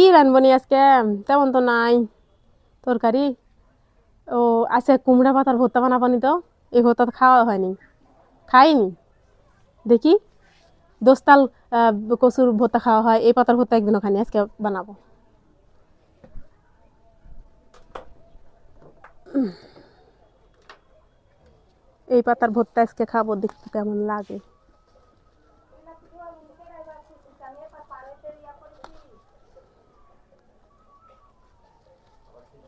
কি রানবো নি আজকে? তেমন তো নাই। তরকারি? ও আছে কুমড়া পাতার ভর্তা বানাবানি তো। এই ভর্তা তো খাওয়া হয়নি। খাইনি। দেখি। দোস্তাল কচুর ভর্তা খাওয়া হয়। এই পাতার ভর্তা একদিনও খাইনি। আজকে বানাবো। এই পাতার ভর্তা আজকে খাব। দেখতে কেমন লাগে।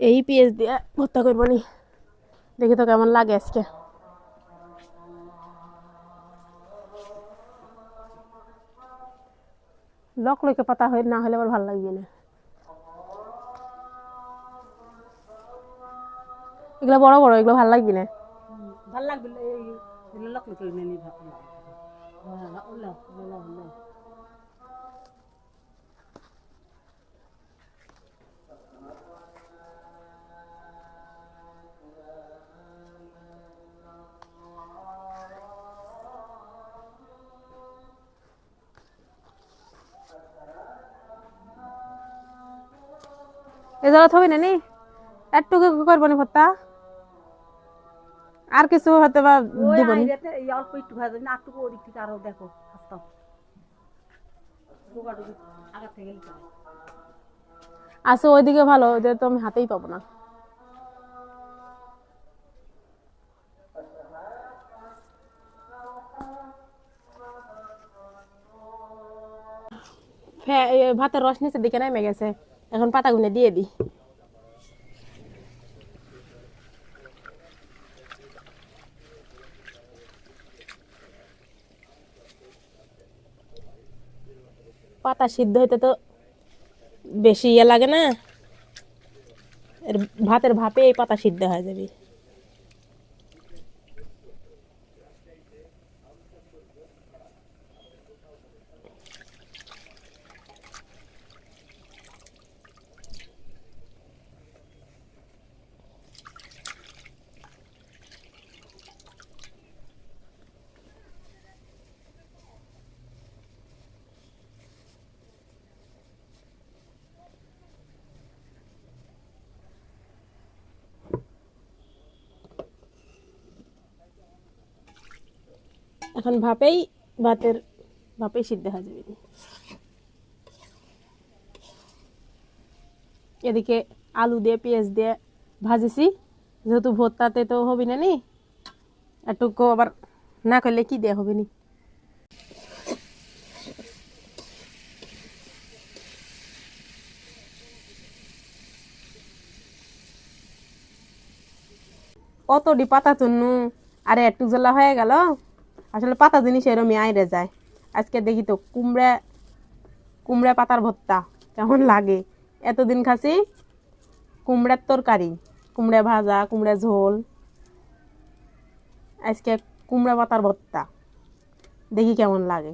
এই পেঁয়াজ দিয়ে ভর্তা করব নি। দেখি তো কেমন লাগে আজকে। লক লকে পাতা হয়ে না হলে আবার ভালো লাগবে না। এগুলো বড় বড়, এগুলো ভালো লাগবে না? ভালো লাগবে লক লক এগুলো থবি না নি? একটু করব নি ভর্তা আর কিছু হয়তো বা দিব নি। অল্প একটু ভাজা না একটু ওদিক থেকে আরও দেখো হাসতাম ডোকাডুকি আগা থেকে গেলে চলে। আসে ওইদিকে ভালো যে তো আমি হাতেই পাবো না। ভাতের রস নিচের দিকে নেমে গেছে। এখন পাতাগুলো দিয়ে দিই। পাতা সিদ্ধ হইতে তো বেশি ইয়ে লাগে না। এর ভাতের ভাপে এই পাতা সিদ্ধ হয়ে যাবে। এখন ভাপেই, ভাতের ভাপেই সিদ্ধ হয়ে যাবে। এদিকে আলু দিয়ে, পেঁয়াজ দিয়ে ভাজেছি। যেহেতু ভর্তাতে তো হবে না নি একটু আবার না করলে কি দেওয়া হবে নি? কতটি পাতা তুন্নু আরে একটু জ্বলা হয়ে গেল। আসলে পাতা জিনিস এরমই আইরে যায়। আজকে দেখি তো কুমড়া কুমড়া পাতার ভর্তা কেমন লাগে। এতদিন খাসি কুমড়ার তরকারি, কুমড়া ভাজা, কুমড়া ঝোল। আজকে কুমড়া পাতার ভর্তা, দেখি কেমন লাগে।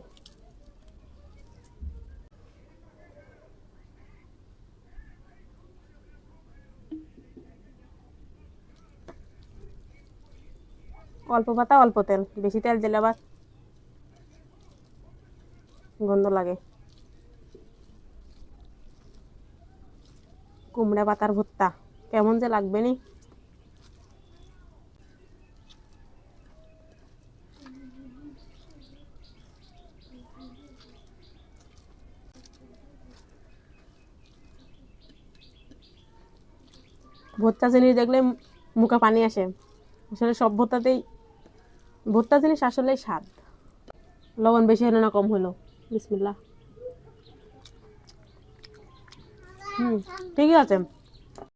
অল্প পাতা, অল্প তেল। বেশি তেল দিলে আবার গন্ধ লাগে। কুমড়া পাতার ভর্তা, কেমন যে লাগবে নি? ভর্তা জিনিস দেখলে মুখে পানি আসে। আসলে সব ভর্তাতেই ভর্তা জিনিস আসলে স্বাদ। লবণ বেশি হলো না কম হলো। বিসমিল্লা হুম ঠিকই আছে।